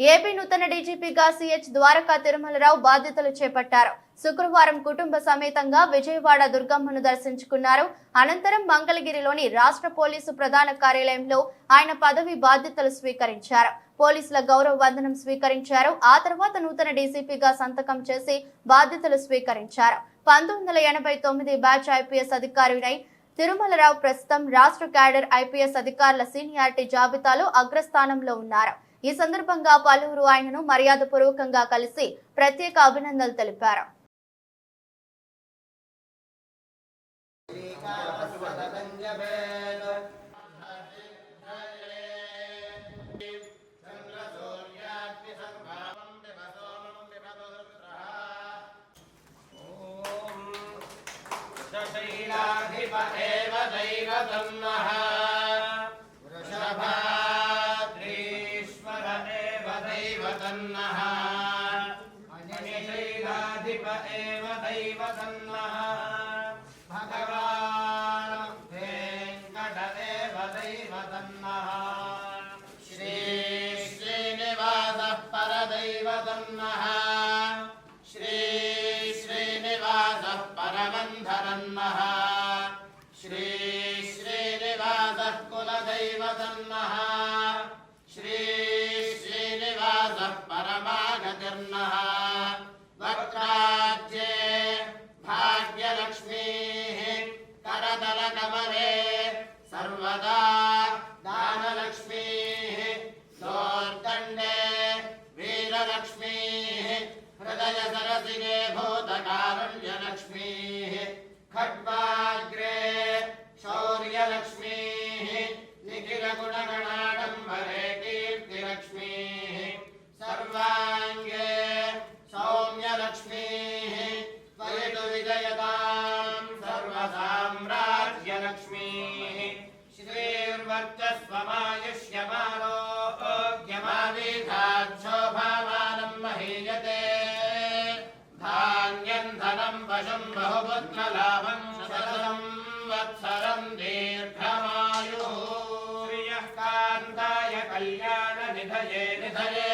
AP నూతన డీజీపీగా CH Dwaraka Tirumalarao బాధ్యతలు చేపట్టారు. శుక్రవారం కుటుంబ సమేతంగా విజయవాడ దుర్గమ్మను దర్శించుకున్నారు. అనంతరం మంగళగిరిలోని రాష్ట్ర పోలీసు ప్రధాన కార్యాలయంలో ఆయన పదవి బాధ్యతలు స్వీకరించారు. పోలీసుల గౌరవ వందనం స్వీకరించారు. ఆ తర్వాత నూతన డీసీపీగా సంతకం చేసి బాధ్యతలు స్వీకరించారు. పంతొమ్మిది వందల ఎనభై తొమ్మిది బ్యాచ్ ఐపీఎస్ అధికారినై తిరుమలరావు ప్రస్తుతం రాష్ట్ర క్యాడర్ ఐపీఎస్ అధికారుల సీనియారిటీ జాబితాలో అగ్రస్థానంలో ఉన్నారు. ఈ సందర్భంగా పలువురు ఆయనను మర్యాదపూర్వకంగా కలిసి ప్రత్యేక అభినందనలు తెలిపారు दशैलाधिप एव दैवतन्नः वृषभाद्रीश्वर एव दैवतन्नः भगवान् वेङ्कट एव दैवतन्नः श्री श्रीनिवासः परदैवतन्नः श्री श्रीनिवासः परमन्धरन्नः। श्री श्रीनिवासः कुलदैवतन्नः श्री श्रीनिवासः परमागतिर्नः वीरलक्ष्मीः हृदय सरसिने भूतकारुण्यलक्ष्मीः खड्वाग्रे शौर्यलक्ष्मीः निखिलगुणगणाडम्बरे कीर्तिलक्ष्मीः सर्वाङ्गे सौम्यलक्ष्मीः त्वयितु विजयताम् सर्वसाम्राज्यलक्ष्मीः श्रीर्वर्चस्वमायुष्यमारोग्यमावीधाच्छोभामानम् बहुपुत्रलाभम् शतम् वत्सरम् दीर्घमायुः श्रियः कान्ताय कल्याणनिधये निधये